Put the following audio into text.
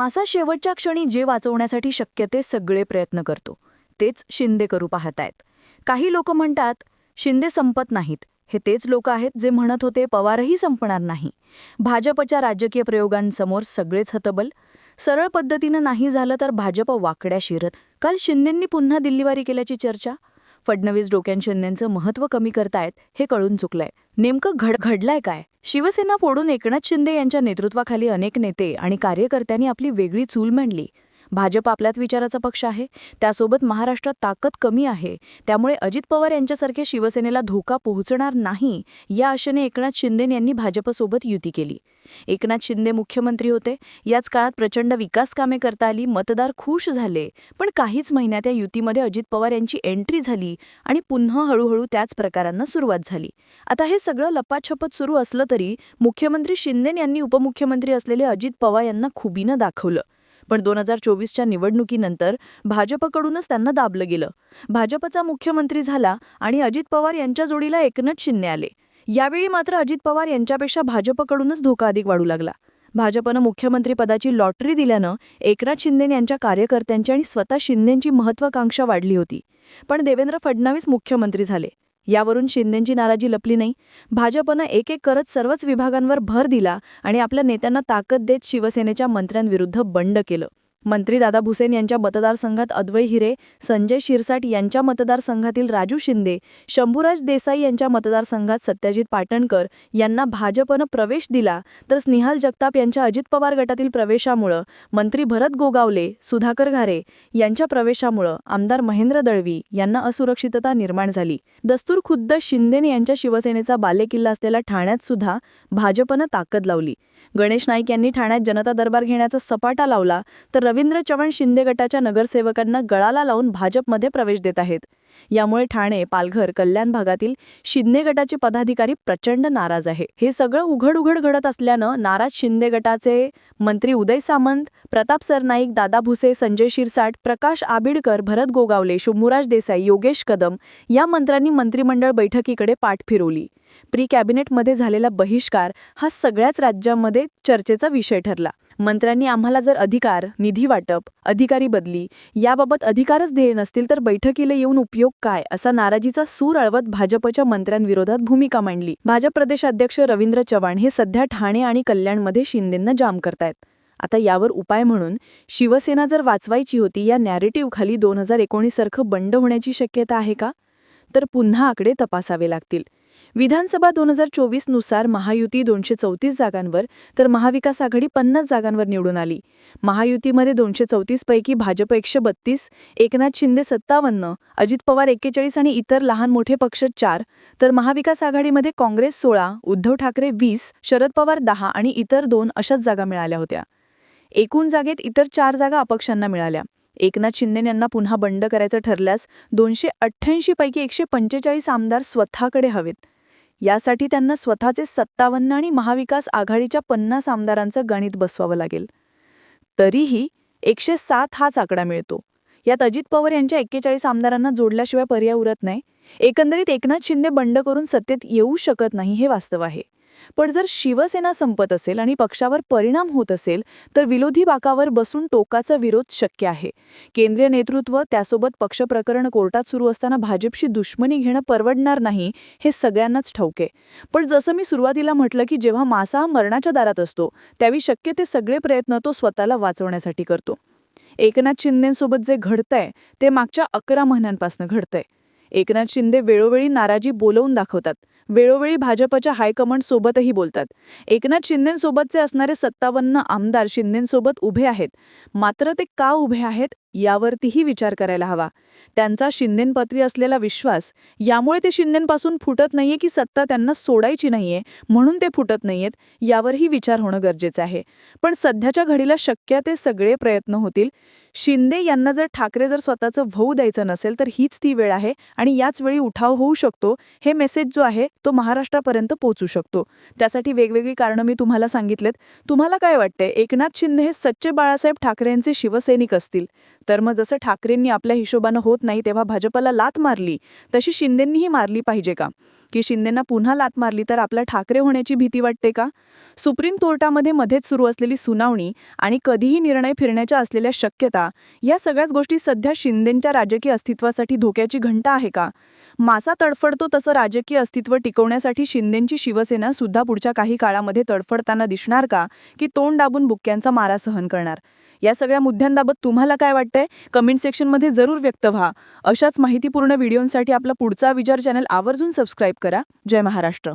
मासा शेवटच्या क्षणी जे वाचवण्यासाठी शक्य ते सगळे प्रयत्न करतो. तेच शिंदे करू पाहतायत. काही लोक म्हणतात शिंदे संपत नाहीत. हे तेच लोक आहेत जे म्हणत होते पवारही संपणार नाही. भाजपच्या राजकीय प्रयोगांसमोर सगळेच हतबल. सरळ पद्धतीनं नाही झालं तर भाजप वाकड्या शिरत. काल शिंदेंनी पुन्हा दिल्लीवारी केल्याची चर्चा? फडणवीस डोक्यान महत्त्व कमी करतायत हे कळून चुकलंय. नेमकं घड घडलाय काय? शिवसेना फोडून एकनाथ शिंदे यांच्या नेतृत्वाखाली अनेक नेते आणि कार्यकर्त्यांनी आपली वेगळी चूल मांडली. भाजप आपल्याच विचाराचा पक्ष आहे. त्यासोबत महाराष्ट्रात ताकद कमी आहे. त्यामुळे अजित पवार यांच्यासारख्या शिवसेनेला धोका पोहोचणार नाही या आशेने एकनाथ शिंदे यांनी भाजपसोबत युती केली. एकनाथ शिंदे मुख्यमंत्री होते. याच काळात प्रचंड विकास कामे करता आली. मतदार खुश झाले. पण काहीच महिन्यात या युतीमध्ये अजित पवार यांची एंट्री झाली आणि पुन्हा हळूहळू त्याच प्रकारांना सुरुवात झाली. आता हे सगळं लपाछपत सुरू असलं तरी मुख्यमंत्री शिंदे यांनी उपमुख्यमंत्री असलेले अजित पवार यांना खुबीनं दाखवलं. पण दोन हजार चोवीसच्या निवडणुकीनंतर भाजपकडूनच त्यांना दाबलं गेलं. भाजपचा मुख्यमंत्री झाला आणि अजित पवार यांच्या जोडीला एकनाथ शिंदे आले. यावेळी मात्र अजित पवार यांच्यापेक्षा भाजपकडूनच धोका अधिक वाढू लागला. भाजपनं मुख्यमंत्रीपदाची लॉटरी दिल्यानं एकनाथ शिंदे यांच्या कार्यकर्त्यांची आणि स्वतः शिंदेंची महत्वाकांक्षा वाढली होती. पण देवेंद्र फडणवीस मुख्यमंत्री झाले. यावरून शिंदेंची नाराजी लपली नाही. भाजपनं एक एक करत सर्वच विभागांवर भर दिला आणि आपल्या नेत्यांना ताकद देत शिवसेनेच्या मंत्र्यांविरुद्ध बंड केलं. मंत्री दादा भुसेन यांच्या मतदारसंघात अद्वै हिरे संजय शिरसाट यांच्या मतदारसंघातील राजू शिंदे शंभूराज देसाई यांच्या मतदारसंघात सत्याजित पाटणकर यांना भाजपनं प्रवेश दिला तर स्निहाल जगताप यांच्या अजित पवार गटातील प्रवेशामुळं मंत्री भरत गोगावले सुधाकर घारे यांच्या प्रवेशामुळं आमदार महेंद्र दळवी यांना असुरक्षितता निर्माण झाली. दस्तूर खुद्द शिंदेने यांच्या शिवसेनेचा बालेकिल्ला असलेल्या ठाण्यात सुद्धा भाजपनं ताकद लावली. गणेश नाईक यांनी ठाण्यात जनता दरबार घेण्याचा सपाटा लावला तर रवींद्र चव्हाण शिंदे गटाच्या नगरसेवकांना गळाला लावून भाजपमध्ये प्रवेश देत आहेत. यामुळे ठाणे पालघर कल्याण भागातील शिंदे गटाचे पदाधिकारी प्रचंड नाराज आहे. हे सगळं उघड उघड घडत असल्यानं नाराज शिंदे गटाचे मंत्री उदय सामंत प्रताप सरनाईक दादा भुसे संजय शिरसाट प्रकाश आबिडकर भरत गोगावले शुभमुराज देसाई योगेश कदम या मंत्र्यांनी मंत्रिमंडळ बैठकीकडे पाठ फिरवली. प्री कॅबिनेटमध्ये झालेला बहिष्कार हा सगळ्याच राज्यांमध्ये चर्चेचा विषय ठरला. मंत्र्यांनी आम्हाला जर अधिकार निधी वाटप अधिकारी बदली याबाबत अधिकारच देय नसतील तर बैठकीला येऊन उपयोग काय? असा नाराजीचा सूर अळवत भाजपच्या मंत्र्यांविरोधात भूमिका मांडली. भाजप प्रदेशाध्यक्ष रवींद्र चव्हाण हे सध्या ठाणे आणि कल्याणमध्ये शिंदेंना जाम करतायत. आता यावर उपाय म्हणून शिवसेना जर वाचवायची होती या नॅरेटिव्हखाली दोन हजार एकोणीससारखं बंड होण्याची शक्यता आहे का? तर पुन्हा आकडे तपासावे लागतील. विधानसभा दोन हजार चोवीसनुसार महायुती दोनशे चौतीस जागांवर तर महाविकास आघाडी पन्नास जागांवर निवडून आली. महायुतीमध्ये दोनशे चौतीसपैकी भाजप एकशे बत्तीस एकनाथ शिंदे सत्तावन्न अजित पवार एक्केचाळीस आणि इतर लहान मोठे पक्ष चार तर महाविकास आघाडीमध्ये काँग्रेस सोळा उद्धव ठाकरे वीस शरद पवार दहा आणि इतर दोन अशाच जागा मिळाल्या होत्या. एकूण जागेत इतर चार जागा अपक्षांना मिळाल्या. एकनाथ शिंदे यांना पुन्हा बंड करायचं ठरल्यास दोनशे अठ्ठ्याऐंशीपैकी एकशे पंचेचाळीस आमदार स्वतःकडे हवेत. यासाठी त्यांना स्वतःचे सत्तावन्न आणि महाविकास आघाडीच्या पन्नास आमदारांचं गणित बसवावं लागेल. तरीही एकशे सात हाच आकडा मिळतो. यात अजित पवार यांच्या एक्केचाळीस आमदारांना जोडल्याशिवाय पर्याय उरत नाही. एकंदरीत एकनाथ शिंदे बंड करून सत्तेत येऊ शकत नाही हे वास्तव आहे. पण जर शिवसेना संपत असेल आणि पक्षावर परिणाम होत असेल तर विरोधी बाकावर बसून टोकाचा विरोध शक्य आहे. केंद्रीय नेतृत्व त्यासोबत पक्ष प्रकरण कोर्टात सुरू असताना भाजपशी दुश्मनी घेणं परवडणार नाही हे सगळ्यांनाच ठाऊके पण जसं मी सुरुवातीला म्हटलं की जेव्हा मासा मरणाच्या दारात असतो त्यावेळी शक्य ते सगळे प्रयत्न तो स्वतःला वाचवण्यासाठी करतो. एकनाथ शिंदेसोबत जे घडतंय ते मागच्या अकरा महिन्यांपासून घडतंय. एकनाथ शिंदे वेळोवेळी नाराजी बोलवून दाखवतात. वेळोवेळी भाजपच्या हायकमांडसोबतही बोलतात. एकनाथ शिंदेंसोबतचे असणारे सत्तावन्न आमदार शिंदेंसोबत उभे आहेत. मात्र ते का उभे आहेत? यावरतीही विचार करायला हवा. त्यांचा शिंदेंपत्री असलेला विश्वास यामुळे ते शिंदेंपासून फुटत नाहीये की सत्ता त्यांना सोडायची नाहीये म्हणून ते फुटत नाहीयेत यावरही विचार होणं गरजेचं आहे. पण सध्याच्या घडीला शक्य ते सगळे प्रयत्न होतील. शिंदे यांना जर ठाकरे जर स्वतःचं भाऊ द्यायचं नसेल तर हीच ती वेळ आहे आणि याच वेळी उठाव होऊ शकतो हे मेसेज जो आहे तो महाराष्ट्रापर्यंत पोहोचू शकतो. त्यासाठी वेगवेगळी कारणं मी तुम्हाला सांगितलेत. तुम्हाला काय वाटतंय? एकनाथ शिंदे हे सच्चे बाळासाहेब ठाकरेंचे शिवसैनिक असतील. तर मग जसं ठाकरेंनी आपल्या हिशोबानं होत नाही तेव्हा भाजपला लात मारली तशी शिंदेंनीही मारली पाहिजे का? की शिंदेंना पुन्हा लात मारली तर आपल्या ठाकरे होण्याची भीती वाटते का? सुप्रीम कोर्टामध्ये मध्येच सुरू असलेली सुनावणी आणि कधीही निर्णय फिरण्याच्या असलेल्या शक्यता या सगळ्याच गोष्टी सध्या शिंदेंच्या राजकीय अस्तित्वासाठी धोक्याची घंटा आहे का? मासा तडफडतो तसं राजकीय अस्तित्व टिकवण्यासाठी शिंदेंची शिवसेना सुद्धा पुढच्या काही काळामध्ये तडफडताना दिसणार का? की तोंड दाबून बुक्क्यांचा मारा सहन करणार? या सगळ्या मुद्द्यांबाबत तुम्हाला काय वाटतंय? कमेंट सेक्शनमध्ये जरूर व्यक्त व्हा. अशाच माहितीपूर्ण व्हिडिओंसाठी आपला पुढचा विचार चॅनल आवर्जून सबस्क्राईब करा. जय महाराष्ट्र.